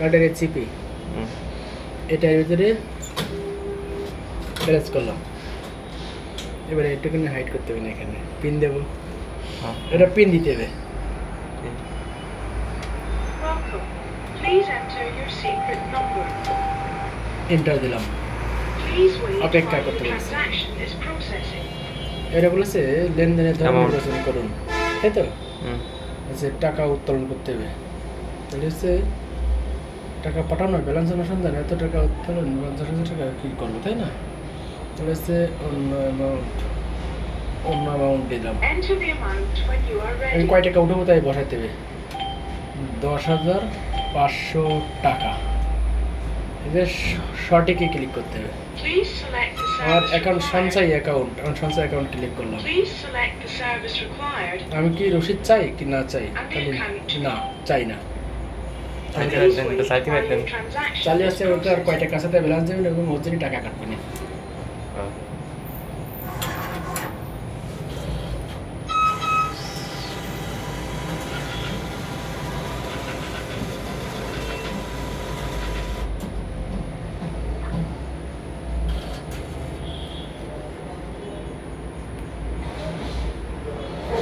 এই চিপি এটার ভিতরে প্রেস করলাম। এবারে একটুখানি হাইড করতে হবে না এখানে। পিন দেবো। হ্যাঁ। এটা পিন দিতে হবে. এন্টার দিলাম। অপেক্ষা করতে বলছে। এটা বলেছে লেনদেনের ধরন নির্বাচন করুন। তাই তো? টাকা উত্তোলন করতে হবে। তাহলে হচ্ছে টাকা পাঠানোর ব্যালেন্স অনুসন্ধান এত টাকা উত্তোলন পঞ্চাশ হাজার টাকা কী করব তাই না? তাহলে হচ্ছে অন্য অ্যামাউন্ট অন্য অ্যামাউন্ট দিলাম আমি. কয় টাকা উঠবো তাই বসাইতে হবে? দশ হাজার পাঁচশো টাকা। এদের সঠিকে ক্লিক করতে হবে। আমার অ্যাকাউন্ট সঞ্চয় অ্যাকাউন্ট আমি সঞ্চয় অ্যাকাউন্ট ক্লিক করলাম. আমি কি রসিদ চাই কি না চাই? আমি না চাই না। চালিয়ে আসছে ওকে আর কয় processing. টাকার সাথে ব্যালেন্স দেবেন এবং ওর জন্য টাকা কাটবে না।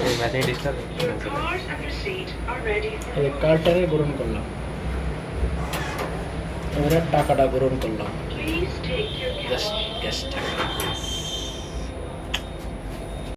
এই matching disturb Your card and receipt are ready for এই কার্ডটাকে গ্রহণ করলাম এবারে টাকাটা গ্রহণ করলাম Please take your just cash. Cash টাকা